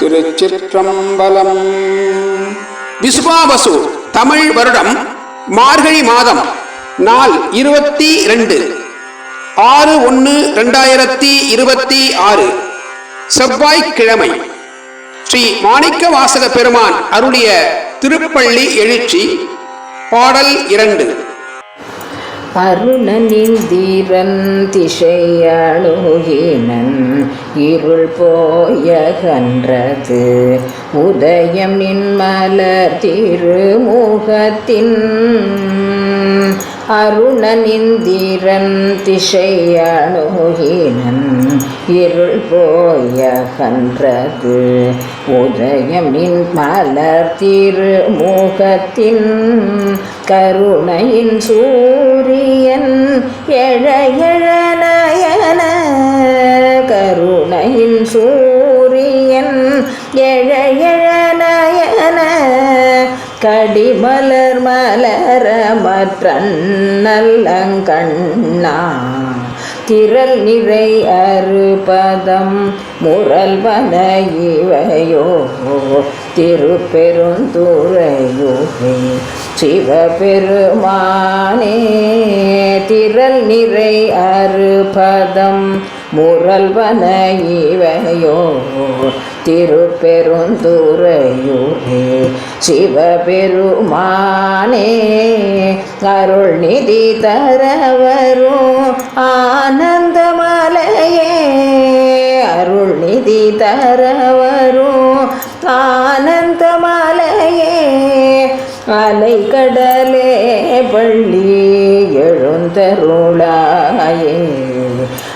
திருச்சிற்றம்பலம். விசுவாபசு தமிழ் வருடம் மார்கழி மாதம் நாள் இருபத்தி ரெண்டு ஆறு ஒன்று ரெண்டாயிரத்தி இருபத்தி ஆறு. செவ்வாய்க்கிழமை. ஸ்ரீ மாணிக்க வாசக பெருமான் அருளிய திருப்பள்ளி எழுச்சி பாடல் இரண்டு. அருணனிந்திரன் திசையழுகினன். இருள் போயகன்றது. உதயம் நின்மலர் திருமுகத்தின். அருணனிந்திரன் திசையழுகினன். இருள் போயகன்றது. உதயம் நின் மலர் திருமுகத்தின். கருணையின் சூரியன் எழ கருணையின் சூரியன் எழ கடிமலர் மலர மற்றல்லங்கண்ணா திரள் நிறை அறுபதம் முரல்வன இவையோ. திருப்பெருந்துறையூரே. சிவபெருமானே திரள் நிறை அறுபதம் முரல்வன இவையோ திருப்பெருந்துறையூரே சிவபெருமானே அருள் நிதி தரவரும் ஆனந்தமலையே. அருள் நிதி தரவரும் ஆனந்தமலையே. அலை கடலே பள்ளி எழுந்தருளாயே.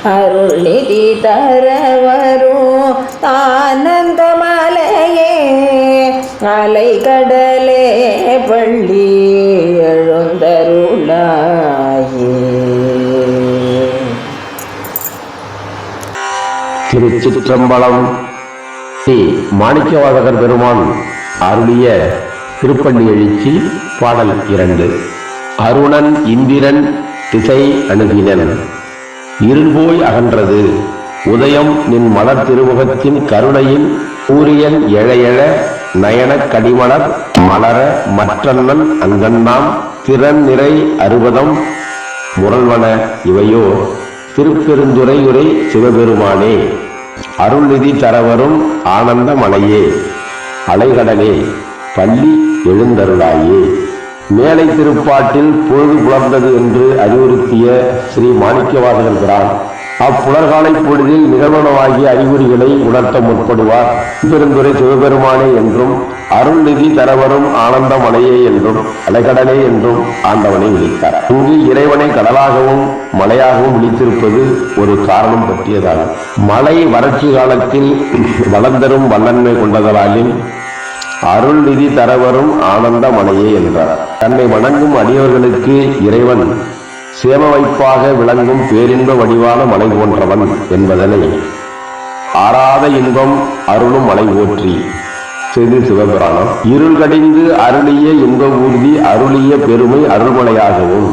அருள் நிதி தரவரும் ஆனந்தமலையே அலை கடலே பள்ளி எழுந்தருளாயே. திருச்சிற்றம்பலம் ஸ்ரீ மாணிக்கவாதகர் பெருமான் அருளிய திருப்பள்ளி எழுச்சி பாடல் இரண்டு. அருணன் இந்திரன் திசை அணுகினன். இருள்போய் அகன்றது. உதயம் நின் மலர் திருமுகத்தின் கருணையின் சூரியன் எழையழ நயனக் கடிமலர் மலர மற்றண்ணன் அங்கண்ணாம் திறன் நிறை அறுபதம் முரல்வன இவையோ திருப்பெருந்துறையுரை சிவபெருமானே. அருள்நிதி தரவரும் ஆனந்த மலையே. அலைகடலே. பள்ளி எழுந்தருளாயே. மேலை திருப்பாட்டில் பொழுது புலர்ந்தது என்று அறிவுறுத்திய ஸ்ரீ மாணிக்கவாசகன் பிரான் அப்புலர்காலை பொழுதில் நிகழ்வனவாகிய அறிகுறிகளை உணர்த்த முற்படுவார். பெருந்துரை சிவபெருமானே என்றும் அருள்நிதி தரவரும் ஆனந்தமலையே என்றும் அலைகடலே என்றும் ஆண்டவனை விழித்தார். இங்கு இறைவனை கடலாகவும் மலையாகவும் விழித்திருப்பது ஒரு காரணம் பற்றியதாகும். மலை வறட்சி காலத்தில் வளர்ந்தரும் வல்லன்மை கொண்டதலாலில் அருள் நிதி தரவரும் ஆனந்த மலையே என்றார். தன்னை வணங்கும் அடியவர்களுக்கு இறைவன் சேம வைப்பாக விளங்கும் பேரின்ப வடிவான மலை போன்றவன் என்பதனை ஆறாத இன்பம் அருளும் மலை போற்றி செய்து சிவபுராணம். இருள் கடிந்து அருளிய இன்ப ஊர்தி அருளிய பெருமை அருள்மலையாகவும்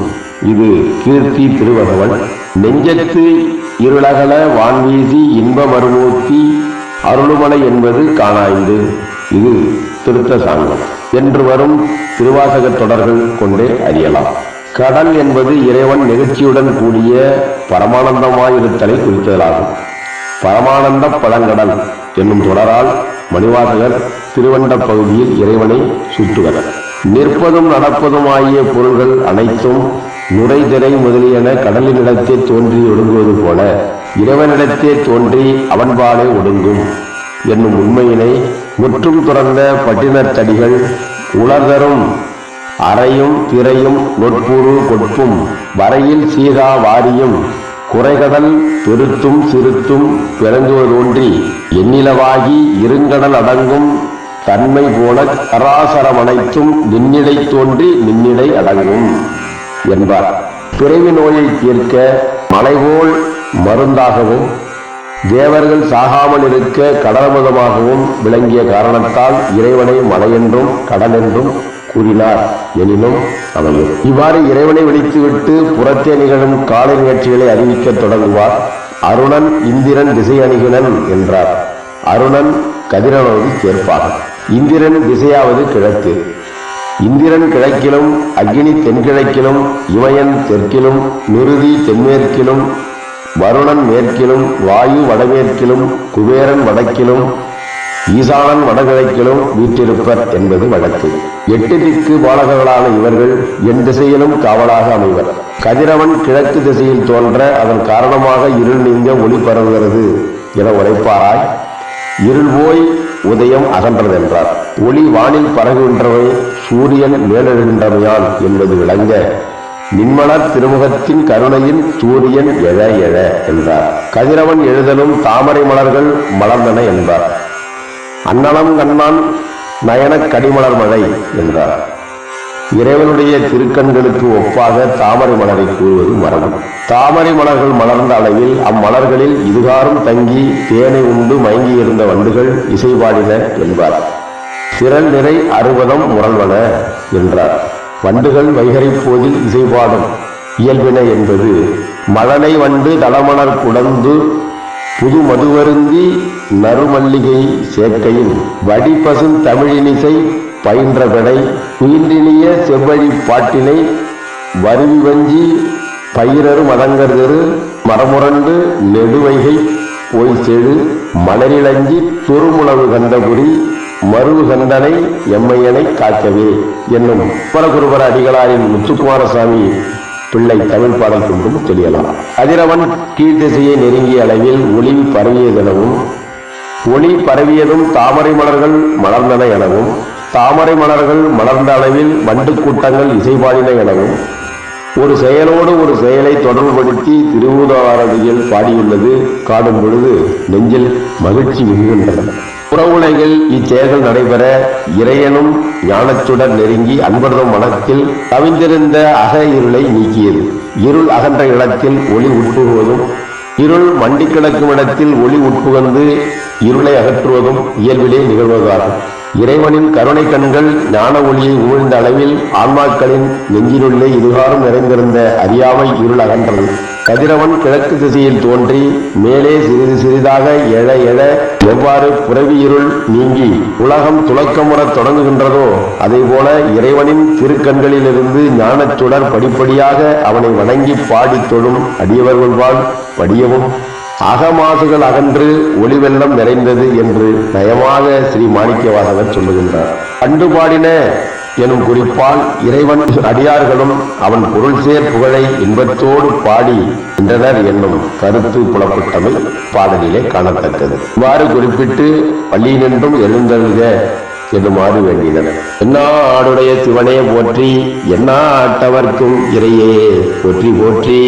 இது கீர்த்தி திருவகவன் நெஞ்சத்து இருளகல வான்வீசி இன்ப மருமூர்த்தி அருளுமலை என்பது காணாய்ந்து. இது திருத்த சாங்கம் என்று வரும் திருவாசக தொடர்கள் கொண்டே அறியலாம். கடல் என்பது இறைவன் நிகழ்ச்சியுடன் கூடிய பரமானந்தமாயிருத்தலை குறித்ததாகும் பரமானந்த பழங்கடல் என்னும் தொடரால் மணிவாசகர் திருவண்ட பகுதியில் இறைவனை சுற்றுவர். நிற்பதும் நடப்பதுமாகிய பொருள்கள் அனைத்தும் நுரைதிரை முதலியன கடலினிடத்தே தோன்றி ஒடுங்குவது போல இறைவனிடத்தே தோன்றி அவன்பாலே ஒடுங்கும் என்னும் உண்மையினை முற்றும் துறந்த பட்டினர் தடிகள் உலர்தரும் அறையும் திரையும் நொற்புறு கொட்பும் வரையில் சீகா வாரியும் குறைகடல் பெருத்தும் சிறுத்தும் பிறங்குவதோன்றி எண்ணிலவாகி இருங்கடல் அடங்கும் தன்மை போல கராசரமனைத்தும் நின்னிடை தோன்றி நின்னிடை அடங்கும் என்பார். பிறவி நோயை தீர்க்க மலைபோல் மருந்தாகவும் தேவர்கள் சாகாமல் இருக்க கடலமுதமாகவும் விளங்கிய காரணத்தால் இறைவனை மலையென்றும் கடல் என்றும் கூறினார். எனினும் அமையும் இவ்வாறு இறைவனை விழித்துவிட்டு புறத்தே நிகழும் காலை நிகழ்ச்சிகளை அறிவிக்கத் தொடங்குவார். அருணன் இந்திரன் திசை அணுகினன் என்றார். அருணன் கதிரனோடு சேர்ப்பார் இந்திரன் திசையாவது கிழக்கு. இந்திரன் கிழக்கிலும் அக்னி தென்கிழக்கிலும் இமயன் தெற்கிலும் நிருதி தென்மேற்கிலும் வருணன் மேற்கிலும் வாயு வடமேற்கிலும் குபேரன் வடக்கிலும் ஈசானன் வடகிழக்கிலும் வீற்றிருப்பர் என்பது வழக்கு. எட்டு திக்கு பாலகர்களான இவர்கள் என் திசையிலும் காவலாக அமைவர். கதிரவன் கிழக்கு திசையில் தோன்ற அதன் காரணமாக இருள் நீங்க ஒளி பரவுகிறது என உழைப்பாராய் இருள் போய் உதயம் அகன்றது என்றார். ஒளி வானில் பரவுகின்றவை சூரியன் மேலெழுகின்றவையான் என்பது விளங்க நின்மலர் திருமுகத்தின் கருணையின் சூரியன் எழ எழ என்றார். கதிரவன் எழுதலும் தாமரை மலர்கள் மலர்ந்தன என்பார். அன்னலம் கண்ணான் நயனக் கடிமலர் மழை என்றார். இறைவனுடைய திருக்கண்களுக்கு ஒப்பாக தாமரை மலரை கூறுவது மரணம். தாமரை மலர்கள் மலர்ந்த அளவில் அம்மலர்களில் இதுகாரும் தங்கி தேனை உண்டு மயங்கி இருந்த வண்டுகள் இசை பாடின என்பார். திரள் நிறை அறுபதம் முரல்வன என்றார். வண்டுகள் வைகரை போதில் இசை இயல்பினை இயல்பின என்பது மழலை வண்டு தளமணர் குடந்து புது மதுவருந்தி நறுமல்லிகை சேர்க்கையில். வடிபசும் தமிழினிசை பயின்ற விடை குயின்றினிய செவ்வழி பாட்டினை வருவி வஞ்சி பயிரரு மதங்கர்தரு மரமுரண்டு நெடுவைகை போய் செழு மலரிளஞ்சி துருமுளவு கண்டபுரி மருவு எம்மையனை காக்கவே என்னும் பரகுருபர அடிகளாரின் முத்துக்குமாரசாமி பிள்ளை தமிழ் பாடல் கொண்டும் தெரியலாம் அதிரவன் கீழ்த்திசையை நெருங்கிய அளவில் ஒளி பரவியதெனவும் ஒளி பரவியதும் தாமரை மலர்கள் மலர்ந்தன எனவும் தாமரை மலர்கள் மலர்ந்த அளவில் வண்டு கூட்டங்கள் இசைபாடின எனவும் ஒரு செயலோடு ஒரு செயலை தொடர்புபடுத்தி திருவூதாரதியில் பாடியுள்ளது காடும் பொழுது நெஞ்சில் மகிழ்ச்சி மிகுகின்றன. புறவுலகில் இச்செயல்கள் நடைபெற இறையனும் ஞானச்சுடர் நெருங்கி அன்பர்தம் மனத்தில் கவிந்திருந்த அக இருளை நீக்கியது. இருள் அகன்ற இடத்தில் ஒளி உட்புகுவதும் இருள் மண்டி கிடக்கும் இடத்தில் ஒளி உட்புகந்து இருளை அகற்றுவதும் இயல்பிலே நிகழ்வதாகும். இறைவனின் கருணை கண்கள் ஞான ஒளியை உமிழ்ந்த அளவில் ஆன்மாக்களின் நெஞ்சிலுள்ளே இதுகாரும் நிறைந்திருந்த அறியாமை இருள் அகன்றது. கதிரவன் கிழக்கு திசையில் தோன்றி மேலே சிறிது சிறிதாக எழ எழ எவ்வாறு புறவி இருள் நீங்கி உலகம் துலக்கமுறத் தொடங்குகின்றதோ அதேபோல இறைவனின் திருக்கண்களிலிருந்து ஞானச்சுடர் படிப்படியாக அவனை வணங்கி பாடித் தொழும் அடியவர்கள்வால் படியவும். அகமாசுகள் அகன்று ஒளிவெள்ளம் நிறைந்தது என்று நயமாக ஸ்ரீ மாணிக்கவாசகர் சொல்லுகின்றார். கண்டு பாடின எனும் குறிப்பால் இறைவன் அடியார்களும் அவன் பொருள் சேர் புகழை இன்பத்தோடு பாடி நின்றனர் என்னும் கருத்து புலப்பட்டமை பாடலிலே காணத்தக்கது. இவ்வாறு குறிப்பிட்டு பள்ளியினின்றும் எழுந்தழுக என்னுமாறு வேண்டினர். என்னாடுடைய சிவனே போற்றி என்னா ஆட்டவர்க்கும் இறையே போற்றி போற்றி.